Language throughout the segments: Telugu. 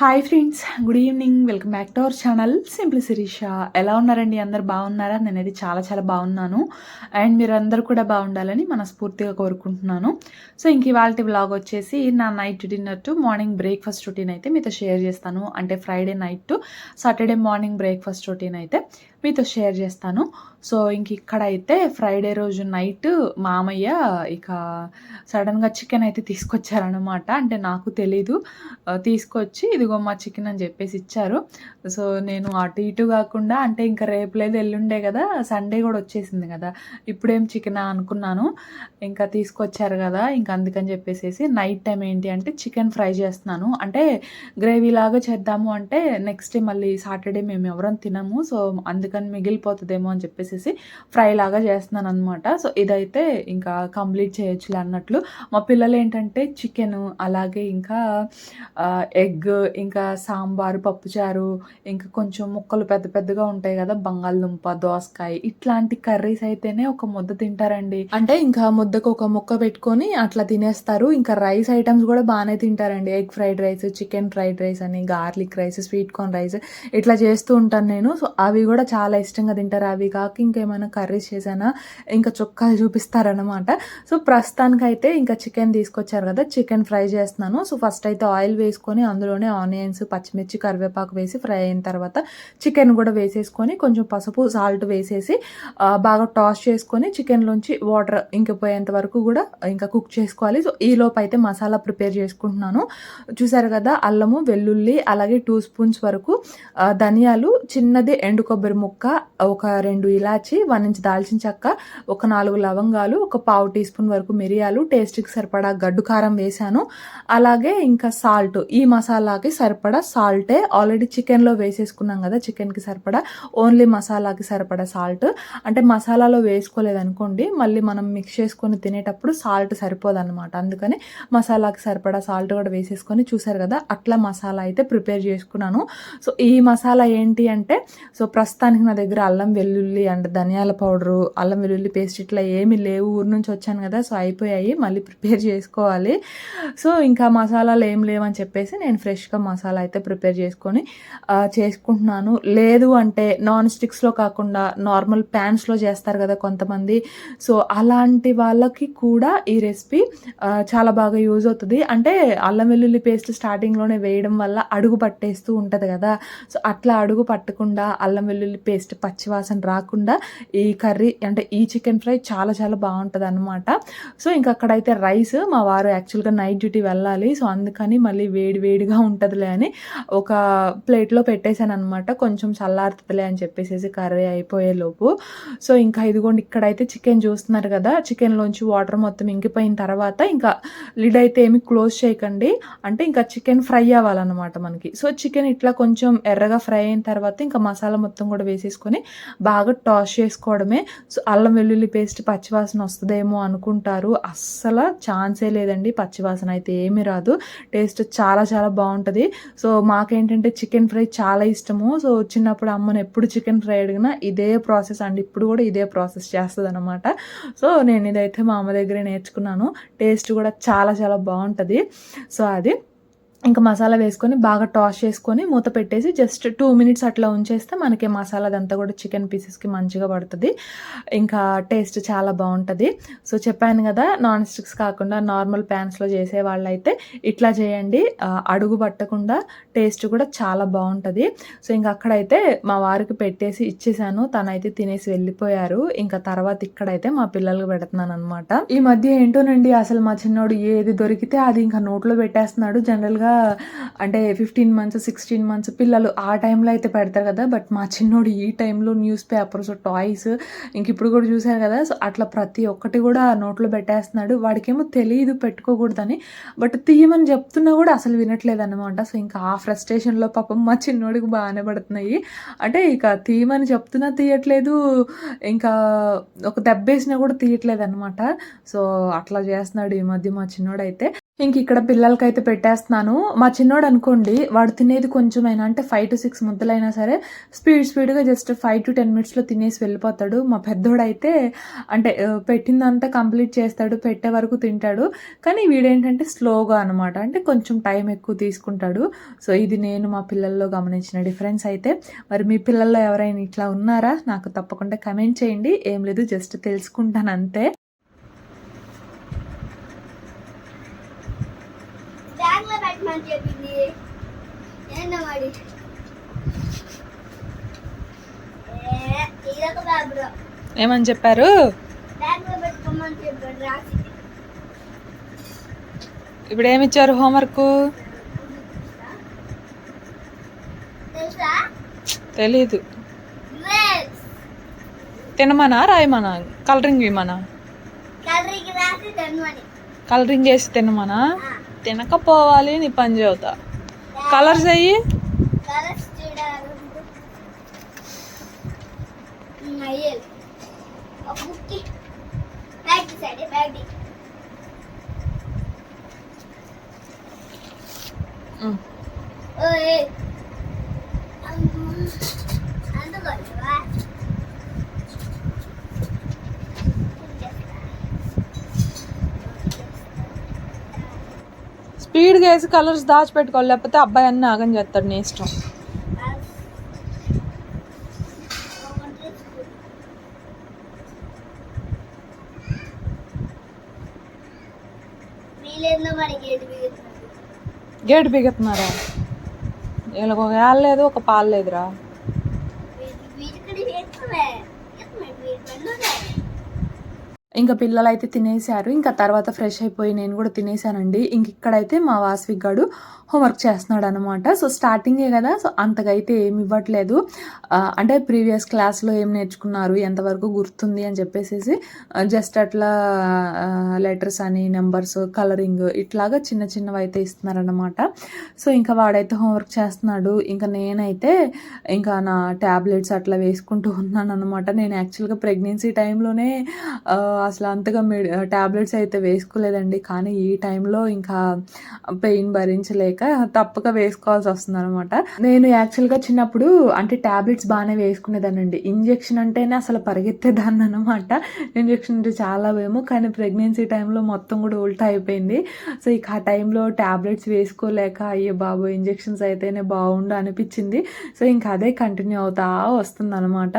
Hi friends good evening welcome back to our channel simple Shirisha ఎలా ఉన్నారండి? అందరు బాగున్నారా? నేనైతే చాలా చాలా బాగున్నాను. అండ్ మీరు అందరు కూడా బాగుండాలని మనస్ఫూర్తిగా కోరుకుంటున్నాను. సో ఇంక ఇవాళ వ్లాగ్ వచ్చేసి నా night dinner to morning breakfast routine అయితే మీతో షేర్ చేస్తాను. అంటే Friday night to Saturday morning breakfast routine అయితే మీతో షేర్ చేస్తాను. సో ఇంక ఇక్కడ అయితే ఫ్రైడే రోజు నైట్ మామయ్య ఇక సడన్గా చికెన్ అయితే తీసుకొచ్చారనమాట అంటే నాకు తెలీదు. తీసుకొచ్చి ఇదిగో మా చికెన్ అని చెప్పేసి ఇచ్చారు. సో నేను అటు ఇటు కాకుండా అంటే ఇంకా రేపు లేదు ఎల్లుండే కదా సండే కూడా వచ్చేసింది కదా. ఇప్పుడేం చికెన్ అనుకున్నాను. ఇంకా తీసుకొచ్చారు కదా ఇంకా అందుకని చెప్పేసి నైట్ టైం ఏంటి అంటే చికెన్ ఫ్రై చేస్తున్నాను. అంటే గ్రేవీ లాగా చేద్దాము అంటే నెక్స్ట్ డే మళ్ళీ సాటర్డే మేము ఎవరం తినము. సో అందుకని మిగిలిపోతుందేమో అని చెప్పేసి ఫ్రై లాగా చేస్తున్నాను అనమాట సో ఇదైతే ఇంకా కంప్లీట్ చేయొచ్చులే అన్నట్లు. మా పిల్లలు ఏంటంటే చికెన్ అలాగే ఇంకా ఎగ్ ఇంకా సాంబారు పప్పుచారు ఇంకా కొంచెం ముక్కలు పెద్ద పెద్దగా ఉంటాయి కదా బంగాళదుంప దోసకాయ ఇట్లాంటి కర్రీస్ అయితేనే ఒక ముద్ద తింటారండి. అంటే ఇంకా ముద్దకు ఒక ముక్క పెట్టుకొని అట్లా తినేస్తారు. ఇంకా రైస్ ఐటమ్స్ కూడా బాగానే తింటారండి. Egg fried rice chicken fried rice అని garlic rice sweet corn rice ఇట్లా చేస్తూ ఉంటాను నేను. సో అవి కూడా చాలా ఇష్టంగా తింటారు. అవి కాక ఇంకేమైనా కర్రీస్ చేసానా ఇంకా చొక్కాలు చూపిస్తారనమాట సో ప్రస్తుతానికైతే ఇంకా చికెన్ తీసుకొచ్చారు కదా చికెన్ ఫ్రై చేస్తున్నాను. సో ఫస్ట్ అయితే ఆయిల్ వేసుకొని అందులోనే ఆనియన్స్ పచ్చిమిర్చి కరివేపాకు వేసి ఫ్రై అయిన తర్వాత చికెన్ కూడా వేసేసుకొని కొంచెం పసుపు సాల్ట్ వేసేసి బాగా టాస్ చేసుకొని చికెన్లోంచి వాటర్ ఇంకిపోయేంత వరకు కూడా ఇంకా కుక్ చేసుకోవాలి. సో ఈ లోపు అయితే మసాలా ప్రిపేర్ చేసుకుంటున్నాను. చూసారు కదా అల్లము వెల్లుల్లి అలాగే టూ స్పూన్స్ వరకు ధనియాలు చిన్నది ఎండు కొబ్బరి ముక్క ఒక రెండు ఇలాచి వన్ ఇంచ్ దాల్చిన చెక్క ఒక నాలుగు లవంగాలు ఒక పావు టీ స్పూన్ వరకు మిరియాలు టేస్ట్కి సరిపడా గడ్డు కారం వేసాను అలాగే ఇంకా సాల్ట్ ఈ మసాలాకి సరిపడా సాల్టే. ఆల్రెడీ చికెన్లో వేసేసుకున్నాం కదా చికెన్కి సరిపడా. ఓన్లీ మసాలాకి సరిపడా సాల్ట్. అంటే మసాలాలో వేసుకోలేదనుకోండి మళ్ళీ మనం మిక్స్ చేసుకొని తినేటప్పుడు సాల్ట్ సరిపోదన్నమాట. అందుకని మసాలాకి సరిపడా సాల్ట్ కూడా వేసేసుకొని చూసారు కదా అట్లా మసాలా అయితే ప్రిపేర్ చేసుకున్నాను. సో ఈ మసాలా ఏంటి అంటే సో ప్రస్తుతానికి నా దగ్గర అల్లం వెల్లుల్లి అండ్ ధనియాల పౌడరు అల్లం వెల్లుల్లి పేస్ట్ ఇట్లా ఏమి లేవు. ఊరు నుంచి వచ్చాను కదా సో అయిపోయాయి. మళ్ళీ ప్రిపేర్ చేసుకోవాలి. సో ఇంకా మసాలాలు ఏం లేవని చెప్పేసి నేను ఫ్రెష్గా మసాలా అయితే ప్రిపేర్ చేసుకొని చేసుకుంటున్నాను. లేదు అంటే నాన్ స్టిక్స్లో కాకుండా నార్మల్ ప్యాన్స్లో చేస్తారు కదా కొంతమంది. సో అలాంటి వాళ్ళకి కూడా ఈ రెసిపీ చాలా బాగా యూజ్ అవుతుంది. అంటే అల్లం వెల్లుల్లి పేస్ట్ స్టార్టింగ్లోనే వేయడం వల్ల అడుగు పట్టేస్తూ ఉంటుంది కదా. సో అట్లా అడుగు పట్టకుండా అల్లం వెల్లుల్లి పేస్ట్ పచ్చివాసన రాకుండా ఈ కర్రీ అంటే ఈ చికెన్ ఫ్రై చాలా చాలా బాగుంటుంది అనమాట సో ఇంక అక్కడైతే రైస్ మా వారు యాక్చువల్గా నైట్ డ్యూటీ వెళ్ళాలి. సో అందుకని మళ్ళీ వేడి వేడిగా ఉంటుందిలే అని ఒక ప్లేట్లో పెట్టేశాను అనమాట కొంచెం చల్లారుతుందిలే అని చెప్పేసి కర్రీ అయిపోయే లోపు సో ఇంకా ఇదిగోండి ఇక్కడైతే చికెన్ చూస్తున్నారు కదా చికెన్లోంచి వాటర్ మొత్తం ఇంకిపోయిన తర్వాత ఇంకా లిడ్ అయితే ఏమి క్లోజ్ చేయకండి. అంటే ఇంకా చికెన్ ఫ్రై అవ్వాలన్నమాట మనకి. సో చికెన్ ఇట్లా కొంచెం ఎర్రగా ఫ్రై అయిన తర్వాత ఇంకా మసాలా మొత్తం కూడా వేసేసుకొని బాగా వాష్ చేసుకోవడమే. సో అల్లం వెల్లుల్లి పేస్ట్ పచ్చివాసన వస్తుందేమో అనుకుంటారు. అస్సలు ఛాన్సే లేదండి పచ్చివాసన అయితే ఏమీ రాదు. టేస్ట్ చాలా చాలా బాగుంటుంది. సో మాకేంటంటే చికెన్ ఫ్రై చాలా ఇష్టము. సో చిన్నప్పుడు అమ్మని ఎప్పుడు చికెన్ ఫ్రై అడిగినా ఇదే ప్రాసెస్ అండి ఇప్పుడు కూడా ఇదే ప్రాసెస్ చేస్తుంది అనమాట సో నేను ఇదైతే మా అమ్మ దగ్గరే నేర్చుకున్నాను. టేస్ట్ కూడా చాలా చాలా బాగుంటుంది. సో అది. ఇంకా మసాలా వేసుకొని బాగా టాస్ చేసుకొని మూత పెట్టేసి జస్ట్ టూ మినిట్స్ అట్లా ఉంచేస్తే మనకి మసాలా అదంతా కూడా చికెన్ పీసెస్కి మంచిగా పడుతుంది. ఇంకా టేస్ట్ చాలా బాగుంటుంది. సో చెప్పాను కదా నాన్ స్టిక్స్ కాకుండా నార్మల్ ప్యాన్స్లో చేసే వాళ్ళైతే ఇట్లా చేయండి. అడుగు పట్టకుండా టేస్ట్ కూడా చాలా బాగుంటుంది. సో ఇంకా అక్కడైతే మా వారికి పెట్టేసి ఇచ్చేసాను. తనైతే తినేసి వెళ్ళిపోయారు. ఇంకా తర్వాత ఇక్కడైతే మా పిల్లలకు పెడుతున్నాను అనమాట ఈ మధ్య ఏంటోనండి అసలు మా చిన్నోడు ఏది దొరికితే అది ఇంకా నోట్లో పెట్టేస్తున్నాడు. జనరల్గా అంటే ఫిఫ్టీన్ మంత్స్ సిక్స్టీన్ మంత్స్ పిల్లలు ఆ టైంలో అయితే పెడతారు కదా బట్ మా చిన్నోడు ఈ టైంలో న్యూస్ పేపర్స్ టాయ్స్ ఇంక ఇప్పుడు కూడా చూశారు కదా సో అట్లా ప్రతి ఒక్కటి కూడా నోట్లో పెట్టేస్తున్నాడు. వాడికేమో తెలియదు పెట్టుకోకూడదని బట్ తీయమని చెప్తున్నా కూడా అసలు వినట్లేదు అనమాట సో ఇంకా ఆ ఫ్రస్ట్రేషన్లో పాపం మా చిన్నోడికి బాగానే పడుతున్నాయి. అంటే ఇక తీయమని చెప్తున్నా తీయట్లేదు ఇంకా ఒక దెబ్బేసినా కూడా తీయట్లేదు అనమాట సో అట్లా చేస్తున్నాడు ఈ మధ్య మా చిన్నోడైతే. ఇంక ఇక్కడ పిల్లలకైతే పెట్టేస్తున్నాను. మా చిన్నోడు అనుకోండి వాడు తినేది కొంచెమైనా అంటే ఫైవ్ టు సిక్స్ ముద్దలైనా సరే స్పీడ్ స్పీడ్గా జస్ట్ ఫైవ్ టు టెన్ మినిట్స్లో తినేసి వెళ్ళిపోతాడు. మా పెద్దోడైతే అంటే పెట్టిందంతా కంప్లీట్ చేస్తాడు పెట్టే వరకు తింటాడు. కానీ వీడేంటంటే స్లోగా అనమాట అంటే కొంచెం టైం ఎక్కువ తీసుకుంటాడు. సో ఇది నేను మా పిల్లల్లో గమనించిన డిఫరెన్స్ అయితే. మరి మీ పిల్లల్లో ఎవరైనా ఇట్లా ఉన్నారా? నాకు తప్పకుండా కమెంట్ చేయండి. ఏం లేదు జస్ట్ తెలుసుకుంటాను అంతే. బ్యాగ్లో పెట్టమని చెప్పింది. ఏంటో మరి? ఏ, ఇదొక బ్యాగ్ ఏమని చెప్పారు? ఇప్పుడు ఏమి ఇచ్చారు హోంవర్క్ తెలీదు. తినమనా రాయమనా? కలరింగ్ ఇవ్వమనా? కలరింగ్ వేసి తినమనా? తినకపోవాలి నీ పని చెబుతా కలర్స్ అయ్యి కలర్స్ చూడాలి అయ్యేది ఒక బుక్కి బ్యాగ్ సైడ్ బ్యాగ్ ఓయ్ అందుకోవా స్పీడ్గా వేసి కలర్స్ దాచిపెట్టుకోవాలి. లేకపోతే అబ్బాయి అన్ని ఆగం చేస్తాడు నీ ఇష్టం. గేట్ బిగుతున్నారా? వీళ్ళకి ఒక ఏళ్ళ లేదు ఒక పాలు లేదురా వీటికి ఎక్కువే ఎక్కువే వీటి పనులు ఇంకా పిల్లలు అయితే తినేశారు. ఇంకా తర్వాత ఫ్రెష్ అయిపోయి నేను కూడా తినేసానండి ఇంక ఇక్కడైతే మా వాస్విక్ గాడు హోంవర్క్ చేస్తున్నాడు అనమాట సో స్టార్టింగే కదా సో అంతకైతే ఏమి ఇవ్వట్లేదు. అంటే ప్రీవియస్ క్లాస్లో ఏం నేర్చుకున్నారు ఎంతవరకు గుర్తుంది అని చెప్పేసి జస్ట్ అట్లా లెటర్స్ అని నెంబర్స్ కలరింగ్ ఇట్లాగా చిన్న చిన్నవి అయితే ఇస్తున్నారనమాట. సో ఇంకా వాడైతే హోంవర్క్ చేస్తున్నాడు. ఇంకా నేనైతే ఇంకా నా ట్యాబ్లెట్స్ అట్లా వేసుకుంటూ ఉన్నాను అనమాట నేను యాక్చువల్గా ప్రెగ్నెన్సీ టైంలోనే అసలు అంతగా మెడి ట్యాబ్లెట్స్ అయితే వేసుకోలేదండి. కానీ ఈ టైంలో ఇంకా పెయిన్ భరించలేక తప్పక వేసుకోవాల్సి వస్తుంది అనమాట నేను యాక్చువల్గా చిన్నప్పుడు అంటే ట్యాబ్లెట్స్ బాగానే వేసుకునేదానండి ఇంజెక్షన్ అంటేనే అసలు పరిగెత్తేదాన్ని అనమాట ఇంజెక్షన్ అంటే చాలా భయము. కానీ ప్రెగ్నెన్సీ టైంలో మొత్తం కూడా ఉల్టా అయిపోయింది. సో ఇక ఆ టైంలో ట్యాబ్లెట్స్ వేసుకోలేక అయ్యో బాబు ఇంజెక్షన్స్ అయితేనే బాగుండు అనిపించింది. సో ఇంకా అదే కంటిన్యూ అవుతా వస్తుంది అనమాట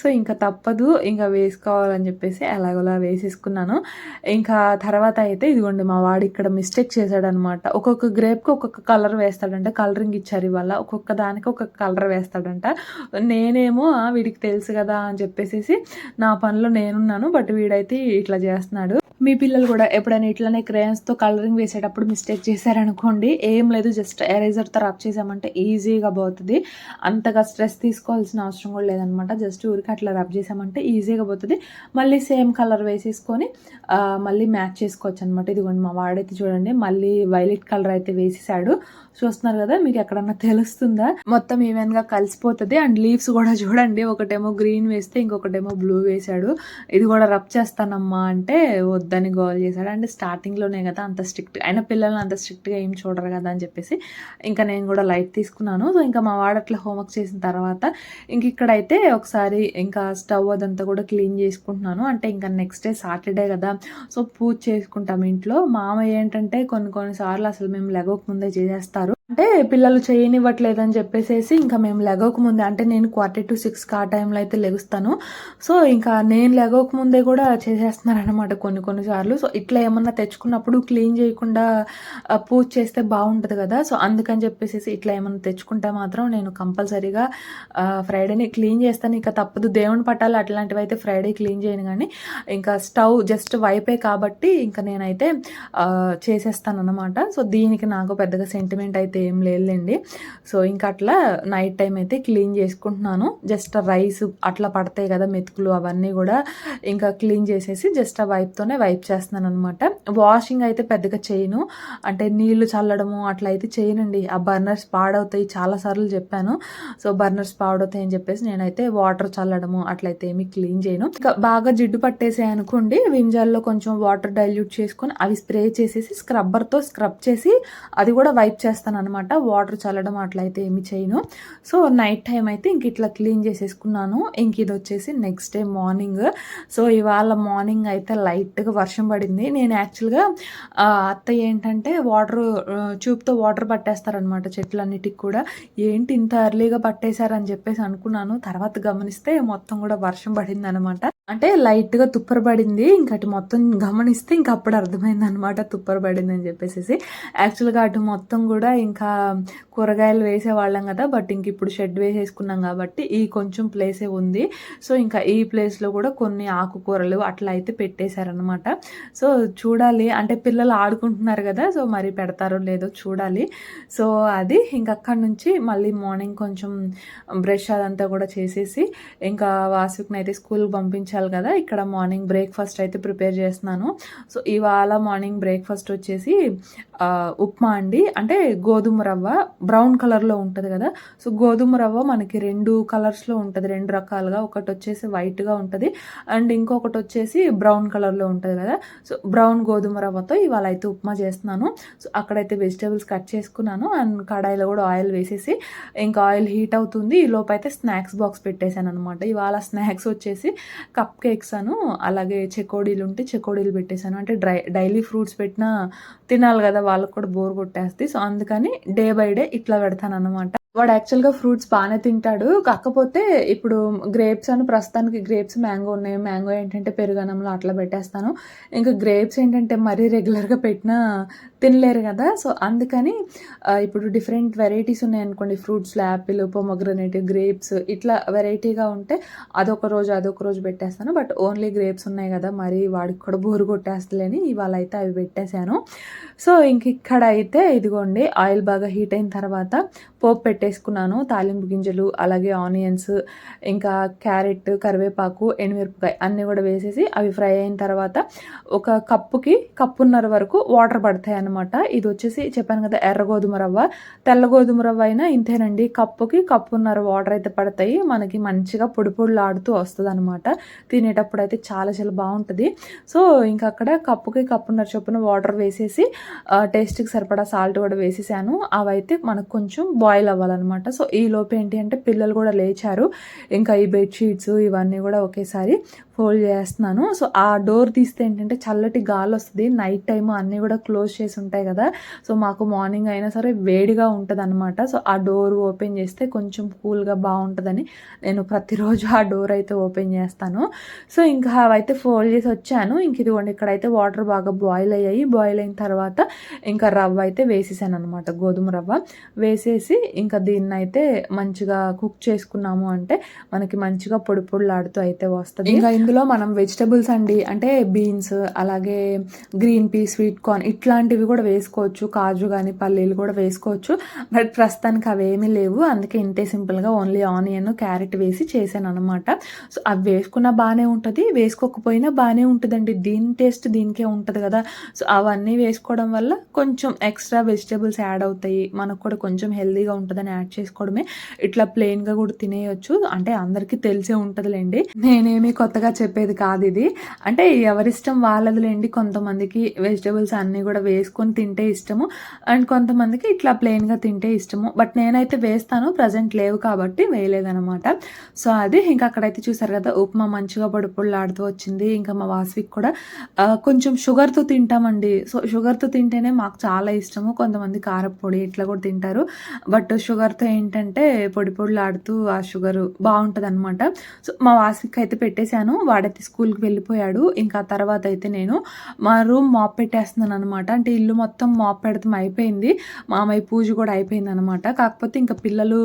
సో ఇంకా తప్పదు. ఇంకా వేసుకోవాలని చెప్పేసి ఎలాగోలా వేసేసుకున్నాను. ఇంకా తర్వాత అయితే ఇదిగోండి మా వాడు ఇక్కడ మిస్టేక్ చేశాడనమాట ఒక్కొక్క గ్రేప్కి ఒక్కొక్క ఒక్కొక్క కలర్ వేస్తాడంట. కలరింగ్ ఇచ్చారు ఇవాళ. ఒక్కొక్క దానికి ఒక్కొక్క కలర్ వేస్తాడంట. నేనేమో వీడికి తెలుసు కదా అని చెప్పేసి నా పనిలో నేనున్నాను బట్ వీడైతే ఇట్లా చేస్తున్నాడు. మీ పిల్లలు కూడా ఎప్పుడైనా ఇట్లానే క్రేయన్స్తో కలరింగ్ వేసేటప్పుడు మిస్టేక్ చేశారనుకోండి ఏం లేదు జస్ట్ ఎరేజర్తో రబ్ చేసామంటే ఈజీగా పోతుంది. అంతగా స్ట్రెస్ తీసుకోవాల్సిన అవసరం కూడా లేదనమాట. జస్ట్ ఊరికి అట్లా రబ్ చేసామంటే ఈజీగా పోతుంది. మళ్ళీ సేమ్ కలర్ వేసేసుకొని మళ్ళీ మ్యాచ్ చేసుకోవచ్చు అనమాట ఇదిగోండి మా వాడైతే చూడండి మళ్ళీ వైలెట్ కలర్ అయితే వేసేసాడు చూస్తున్నారు కదా మీకు ఎక్కడన్నా తెలుస్తుందా? మొత్తం ఈవెన్గా కలిసిపోతుంది. అండ్ లీవ్స్ కూడా చూడండి ఒకటేమో గ్రీన్ వేస్తే ఇంకొకటేమో బ్లూ వేశాడు. ఇది కూడా రబ్ చేస్తానమ్మా అంటే వద్దని గోల్ చేశాడు. అండ్ స్టార్టింగ్లోనే కదా అంత స్ట్రిక్ట్ అయినా పిల్లల్ని అంత స్ట్రిక్ట్గా ఏం చూడరు కదా అని చెప్పేసి ఇంకా నేను కూడా లైట్ తీసుకున్నాను. సో ఇంకా మా వాడు అట్లా హోంవర్క్ చేసిన తర్వాత ఇంక ఇక్కడైతే ఒకసారి ఇంకా స్టవ్ అదంతా కూడా క్లీన్ చేసుకుంటున్నాను. అంటే ఇంకా నెక్స్ట్ డే సాటర్డే కదా. సో పూజ చేసుకుంటాం ఇంట్లో. మామయ్య ఏంటంటే కొన్ని కొన్నిసార్లు అసలు మేము లెగోక ముందే చేసేస్తారు అంటే పిల్లలు చేయనివ్వట్లేదు అని చెప్పేసి ఇంకా మేము లెగోక ముందే అంటే నేను క్వార్టర్ టు సిక్స్ ఆ టైంలో అయితే లెగుస్తాను. సో ఇంకా నేను లెగోక ముందే కూడా చేసేస్తున్నారనమాట కొన్ని కొన్ని కొన్నిసార్లు సో ఇట్లా ఏమన్నా తెచ్చుకున్నప్పుడు క్లీన్ చేయకుండా పూజ చేస్తే బాగుంటుంది కదా. సో అందుకని చెప్పేసి ఇట్లా ఏమన్నా తెచ్చుకుంటే మాత్రం నేను కంపల్సరీగా ఫ్రైడేని క్లీన్ చేస్తాను. ఇంకా తప్పదు దేవుని పట్టాలు అట్లాంటివి అయితే ఫ్రైడే క్లీన్ చేయను కానీ ఇంకా స్టవ్ జస్ట్ వైపే కాబట్టి ఇంకా నేనైతే చేసేస్తాను అనమాట సో దీనికి నాకు పెద్దగా సెంటిమెంట్ అయితే ఏం లేదులేండి. సో ఇంకా అట్లా నైట్ టైం అయితే క్లీన్ చేసుకుంటున్నాను. జస్ట్ రైస్ అట్లా పడతాయి కదా మెతుకులు అవన్నీ కూడా ఇంకా క్లీన్ చేసేసి జస్ట్ ఆ వైప్తోనే వైప్ చేస్తున్నాను అనమాట వాషింగ్ అయితే పెద్దగా చేయను. అంటే నీళ్ళు చల్లడము అట్లా అయితే చేయనండి. ఆ బర్నర్స్ పాడవుతాయి చాలాసార్లు చెప్పాను. సో బర్నర్స్ పాడవుతాయి అని చెప్పేసి నేనైతే వాటర్ చల్లడము అట్లయితే ఏమి క్లీన్ చేయను. ఇంకా బాగా జిడ్డు పట్టేసాయి అనుకోండి వింజాల్లో కొంచెం వాటర్ డైల్యూట్ చేసుకొని అవి స్ప్రే చేసేసి స్క్రబ్బర్తో స్క్రబ్ చేసి అది కూడా వైప్ చేస్తాను అనమాట. వాటర్ చల్లడం అట్లయితే ఏమి చేయను. సో నైట్ టైం అయితే ఇంక ఇట్లా క్లీన్ చేసేసుకున్నాను. ఇంక ఇది వచ్చేసి నెక్స్ట్ డే మార్నింగ్ సో ఇవాళ మార్నింగ్ అయితే లైట్గా వర్షం పడింది. నేను యాక్చువల్గా అత్త ఏంటంటే వాటర్ చూపుతో వాటర్ పట్టేస్తారనమాట చెట్లన్నిటికి కూడా. ఏంటి ఇంత ఎర్లీగా పట్టేశారని చెప్పేసి అనుకున్నాను. తర్వాత గమనిస్తే మొత్తం కూడా వర్షం పడింది అనమాట అంటే లైట్గా తుప్పరబడింది. ఇంకా అటు మొత్తం గమనిస్తే ఇంకా అప్పుడు అర్థమైంది అనమాట తుప్పరబడింది అని చెప్పేసి యాక్చువల్గా అటు మొత్తం కూడా ఇంకా కూరగాయలు వేసేవాళ్ళం కదా బట్ ఇంక ఇప్పుడు షెడ్ వేసేసుకున్నాం కాబట్టి ఈ కొంచెం ప్లేసే ఉంది. సో ఇంకా ఈ ప్లేస్లో కూడా కొన్ని ఆకుకూరలు అట్లా అయితే పెట్టేశారనమాట. సో చూడాలి. అంటే పిల్లలు ఆడుకుంటున్నారు కదా సో మరి పెడతారో లేదో చూడాలి. సో అది ఇంక అక్కడి నుంచి మళ్ళీ మార్నింగ్ కొంచెం బ్రష్ అదంతా కూడా చేసేసి ఇంకా వాసుకుని అయితే స్కూల్ పంపించాలి కదా. ఇక్కడ మార్నింగ్ బ్రేక్ఫాస్ట్ అయితే ప్రిపేర్ చేస్తున్నాను. సో ఇవాళ మార్నింగ్ బ్రేక్ఫాస్ట్ వచ్చేసి ఉప్మా అండి. అంటే గోధుమ రవ్వ బ్రౌన్ కలర్లో ఉంటుంది కదా. సో గోధుమ రవ్వ మనకి రెండు కలర్స్లో ఉంటుంది. రెండు రకాలుగా. ఒకటి వచ్చేసి వైట్గా ఉంటుంది. అండ్ ఇంకొకటి వచ్చేసి బ్రౌన్ కలర్లో ఉంటుంది కదా. సో బ్రౌన్ గోధుమ రవ్వతో ఇవాళ అయితే ఉప్మా చేస్తున్నాను. సో అక్కడైతే వెజిటేబుల్స్ కట్ చేసుకున్నాను. అండ్ కడాయిలో కూడా ఆయిల్ వేసేసి ఇంకా ఆయిల్ హీట్ అవుతుంది. ఈ లోపైతే అయితే స్నాక్స్ బాక్స్ పెట్టేశాను అనమాట ఇవాళ స్నాక్స్ వచ్చేసి కప్ కేక్స్ అను అలాగే చెకోడీలు ఉంటే చెకోడీలు పెట్టేశాను. అంటే డ్రై డైలీ ఫ్రూట్స్ పెట్టినా తినాలి కదా వాళ్ళకి కూడా బోర్ కొట్టేస్తుంది. సో అందుకని డే బై డే ఇట్లా పెడతాను అనమాట వాడు యాక్చువల్గా ఫ్రూట్స్ బాగానే తింటాడు. కాకపోతే ఇప్పుడు గ్రేప్స్ అని ప్రస్తుతానికి గ్రేప్స్ మ్యాంగో ఉన్నాయి. మ్యాంగో ఏంటంటే పెరుగనంలో అట్లా పెట్టేస్తాను. ఇంకా గ్రేప్స్ ఏంటంటే మరీ రెగ్యులర్గా పెట్టినా తినలేరు కదా. సో అందుకని ఇప్పుడు డిఫరెంట్ వెరైటీస్ ఉన్నాయనుకోండి ఫ్రూట్స్లో యాపిల్ పొమగ్రనేట్ గ్రేప్స్ ఇట్లా వెరైటీగా ఉంటే అదొక రోజు అదొక రోజు పెట్టేస్తాను. బట్ ఓన్లీ గ్రేప్స్ ఉన్నాయి కదా. మరి వాడికి కూడా బోరు కొట్టేస్తలేని. ఇవాళ అయితే అవి పెట్టేశాను. సో ఇంక ఇక్కడ అయితే ఇదిగోండి ఆయిల్ బాగా హీట్ అయిన తర్వాత పోపు పెట్టేసుకున్నాను తాలింపు గింజలు అలాగే ఆనియన్స్ ఇంకా క్యారెట్ కరివేపాకు ఎండుమిరపకాయ అన్నీ కూడా వేసేసి అవి ఫ్రై అయిన తర్వాత ఒక కప్పుకి కప్పున్నర వరకు వాటర్ పడతాయి అనమాట ఇది వచ్చేసి చెప్పాను కదా ఎర్ర గోధుమ రవ్వ. తెల్ల గోధుమ రవ్వ అయినా ఇంతేనండి. కప్పుకి కప్పున్నర వాటర్ అయితే పడతాయి. మనకి మంచిగా పొడి పొడిలాడుతూ వస్తుంది అనమాట తినేటప్పుడు అయితే చాలా చాలా బాగుంటుంది. సో ఇంకా అక్కడ కప్పుకి కప్పున్నర చొప్పున వాటర్ వేసేసి టేస్ట్కి సరిపడా సాల్ట్ కూడా వేసేసాను. అవైతే మనకు కొంచెం బాయిల్ అవ్వాలి అవ్వాలన్నమాట సో ఈ లోపు ఏంటి అంటే పిల్లలు కూడా లేచారు. ఇంకా ఈ బెడ్షీట్స్ ఇవన్నీ కూడా ఒకేసారి ఫోల్డ్ చేస్తున్నాను. సో ఆ డోర్ తీస్తే ఏంటంటే చల్లటి గాలి వస్తుంది. నైట్ టైం అన్నీ కూడా క్లోజ్ చేసి ఉంటాయి కదా. సో మాకు మార్నింగ్ అయినా సరే వేడిగా ఉంటుంది అనమాట సో ఆ డోర్ ఓపెన్ చేస్తే కొంచెం కూల్గా బాగుంటుందని నేను ప్రతిరోజు ఆ డోర్ అయితే ఓపెన్ చేస్తాను. సో ఇంకా అవైతే ఫోల్డ్ చేసి వచ్చాను. ఇంక ఇదిగోండి ఇక్కడైతే వాటర్ బాగా బాయిల్ అయ్యాయి. బాయిల్ అయిన తర్వాత ఇంకా రవ్వ అయితే వేసేసాను అనమాట గోధుమ రవ్వ వేసేసి ఇంకా దీన్ని అయితే మంచిగా కుక్ చేసుకున్నాము అంటే మనకి మంచిగా పొడి పొడులాడుతూ అయితే వస్తుంది. ఇంకా అందులో మనం వెజిటబుల్స్ అండి అంటే బీన్స్ అలాగే గ్రీన్ పీ స్వీట్ కార్న్ ఇట్లాంటివి కూడా వేసుకోవచ్చు. కాజు కానీ పల్లీలు కూడా వేసుకోవచ్చు. బట్ ప్రస్తుతానికి అవేమీ లేవు. అందుకే ఇంతే సింపుల్గా ఓన్లీ ఆనియన్ క్యారెట్ వేసి చేశాను అనమాట సో అవి వేసుకున్నా బాగానే ఉంటుంది. వేసుకోకపోయినా బాగానే ఉంటుందండి. దీని టేస్ట్ దీనికే ఉంటుంది కదా. సో అవన్నీ వేసుకోవడం వల్ల కొంచెం ఎక్స్ట్రా వెజిటేబుల్స్ యాడ్ అవుతాయి. మనకు కూడా కొంచెం హెల్దీగా ఉంటుందని యాడ్ చేసుకోవడమే. ఇట్లా ప్లెయిన్గా కూడా తినేయచ్చు. అంటే అందరికీ తెలిసే ఉంటుందిలేండి. నేనేమి కొత్తగా చెప్పేది కాదు ఇది. అంటే ఎవరిష్టం వాళ్ళదిలేండి కొంతమందికి వెజిటేబుల్స్ అన్నీ కూడా వేసుకొని తింటే ఇష్టము. అండ్ కొంతమందికి ఇట్లా ప్లెయిన్గా తింటే ఇష్టము. బట్ నేనైతే వేస్తాను ప్రజెంట్ లేవు కాబట్టి వేయలేదనమాట సో అది ఇంకా అక్కడైతే చూసారు కదా ఉప్మా మంచిగా పొడి వచ్చింది. ఇంకా మా వాస్విక్ కూడా కొంచెం షుగర్తో తింటామండి. సో షుగర్తో తింటేనే మాకు చాలా ఇష్టము. కొంతమంది కారపొడి ఇట్లా కూడా తింటారు. బట్ షుగర్తో ఏంటంటే పొడి పొడిలాడుతూ ఆ షుగర్ బాగుంటుంది అనమాట సో మా వాస్విక్ అయితే పెట్టేశాను. వాడైతే స్కూల్కి వెళ్ళిపోయాడు. ఇంకా తర్వాత అయితే నేను మా రూమ్ మాప్ పెట్టేస్తున్నాను అనమాట అంటే ఇల్లు మొత్తం మాప్ పెడతాం అయిపోయింది. మామయ్య పూజ కూడా అయిపోయింది అనమాట కాకపోతే ఇంకా పిల్లలు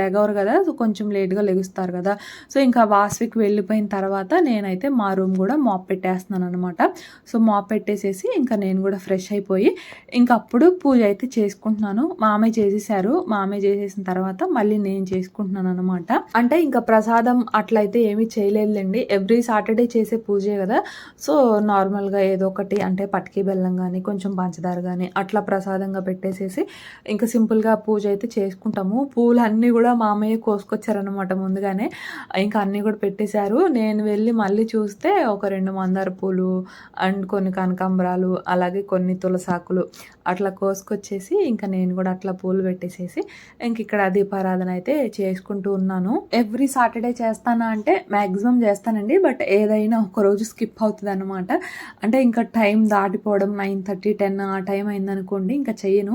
లెగవరు కదా సో కొంచెం లేట్గా లెగుస్తారు కదా. సో ఇంకా వాస్విక్ వెళ్ళిపోయిన తర్వాత నేనైతే మా రూమ్ కూడా మాప్ పెట్టేస్తున్నాను అనమాట సో మాప్ పెట్టేసేసి ఇంకా నేను కూడా ఫ్రెష్ అయిపోయి ఇంకా అప్పుడు పూజ అయితే చేసుకుంటున్నాను. మామయ్య చేసేసారు. మామయ్య చేసేసిన తర్వాత మళ్ళీ నేను చేసుకుంటున్నాను అనమాట అంటే ఇంకా ప్రసాదం అట్లయితే ఏమీ చేయలేదులేండి. ఎవ్రీ సాటర్డే చేసే పూజే కదా. సో నార్మల్గా ఏదో ఒకటి అంటే పటికి బెల్లం కానీ కొంచెం పంచదార కానీ అట్లా ప్రసాదంగా పెట్టేసేసి ఇంకా సింపుల్గా పూజ అయితే చేసుకుంటాము. పూలు అన్నీ కూడా మామయ్య కోసుకొచ్చారనమాట ముందుగానే. ఇంకా అన్నీ కూడా పెట్టేశారు. నేను వెళ్ళి మళ్ళీ చూస్తే ఒక రెండు మందార పూలు అండ్ కొన్ని కనకాంబరాలు అలాగే కొన్ని తులసాకులు అట్లా కోసుకొచ్చేసి ఇంకా నేను కూడా అట్లా పూలు పెట్టేసేసి ఇంక ఇక్కడ దీపారాధన అయితే చేసుకుంటూ ఉన్నాను. ఎవ్రీ సాటర్డే చేస్తానా అంటే మ్యాక్సిమం చేస్తానండి బట్ బట్ ఏదైనా ఒక రోజు స్కిప్ అవుతుంది అనమాట అంటే ఇంకా టైం దాటిపోవడం నైన్ థర్టీ టెన్ ఆ టైం అయిందనుకోండి ఇంకా చేయను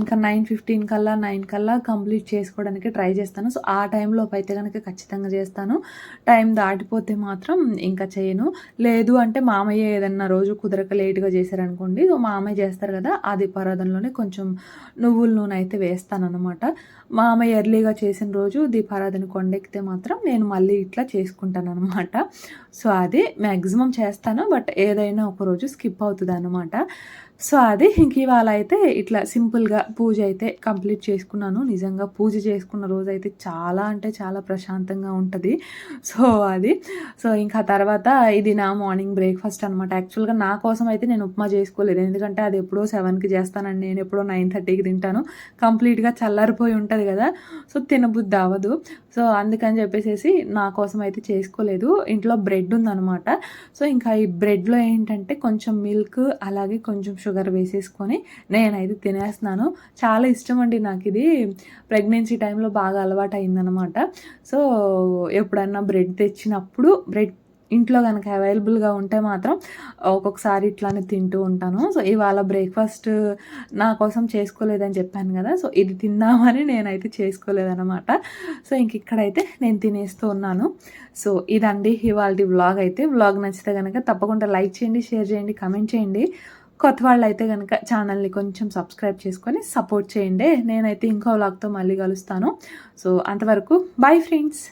ఇంకా నైన్ ఫిఫ్టీన్ కల్లా నైన్ కల్లా కంప్లీట్ చేసుకోవడానికి ట్రై చేస్తాను. సో ఆ టైంలోపు అయితే కనుక ఖచ్చితంగా చేస్తాను. టైం దాటిపోతే మాత్రం ఇంకా చేయను లేదు అంటే మామయ్య ఏదన్నా రోజు కుదరక లేట్గా చేశారనుకోండి సో మామయ్య చేస్తారు కదా ఆ దీపారాధనలోనే కొంచెం నువ్వుల నూనె అయితే వేస్తాను అనమాట మామయ్య ఎర్లీగా చేసిన రోజు దీపారాధన కొండెక్కితే మాత్రం నేను మళ్ళీ ఇట్లా చేసుకుంటాను అనమాట సో అది మ్యాక్సిమం చేస్తాను బట్ ఏదైనా ఒక రోజు స్కిప్ అవుతుంది అనమాట సో అది ఇంక ఇవాళ అయితే ఇట్లా సింపుల్గా పూజ అయితే కంప్లీట్ చేసుకున్నాను. నిజంగా పూజ చేసుకున్న రోజు అయితే చాలా అంటే చాలా ప్రశాంతంగా ఉంటుంది. సో అది. సో ఇంకా తర్వాత ఇది నా మార్నింగ్ బ్రేక్ఫాస్ట్ అనమాట యాక్చువల్గా నా కోసం అయితే నేను ఉప్మా చేసుకోలేదు. ఎందుకంటే అది ఎప్పుడో సెవెన్కి చేస్తానండి. నేను ఎప్పుడో నైన్ థర్టీకి తింటాను. కంప్లీట్గా చల్లారిపోయి ఉంటుంది కదా. సో తినబుద్ధి అవ్వదు. సో అందుకని చెప్పేసి నా కోసం అయితే చేసుకోలేదు. ఇంట్లో బ్రెడ్ ఉందనమాట సో ఇంకా ఈ బ్రెడ్లో ఏంటంటే కొంచెం మిల్క్ అలాగే కొంచెం షుగర్ వేసేసుకొని నేనైతే తినేస్తున్నాను. చాలా ఇష్టం అండి నాకు ఇది. ప్రెగ్నెన్సీ టైంలో బాగా అలవాటు అయిందనమాట సో ఎప్పుడన్నా బ్రెడ్ తెచ్చినప్పుడు బ్రెడ్ ఇంట్లో కనుక అవైలబుల్గా ఉంటే మాత్రం ఒక్కొక్కసారి ఇట్లానే తింటూ ఉంటాను. సో ఇవాళ బ్రేక్ఫాస్ట్ నా కోసం చేసుకోలేదని చెప్పాను కదా సో ఇది తిందామని నేనైతే చేసుకోలేదనమాట సో ఇంక ఇక్కడైతే నేను తినేస్తూ ఉన్నాను. సో ఇదండి ఇవాళ వ్లాగ్ అయితే. వ్లాగ్ నచ్చితే కనుక తప్పకుండా లైక్ చేయండి షేర్ చేయండి కమెంట్ చేయండి. కొత్త వాళ్ళు అయితే కనుక ఛానల్ని కొంచెం సబ్స్క్రైబ్ చేసుకొని సపోర్ట్ చేయండి. నేనైతే ఇంకో వ్లాగ్తో మళ్ళీ కలుస్తాను. సో అంతవరకు బాయ్ ఫ్రెండ్స్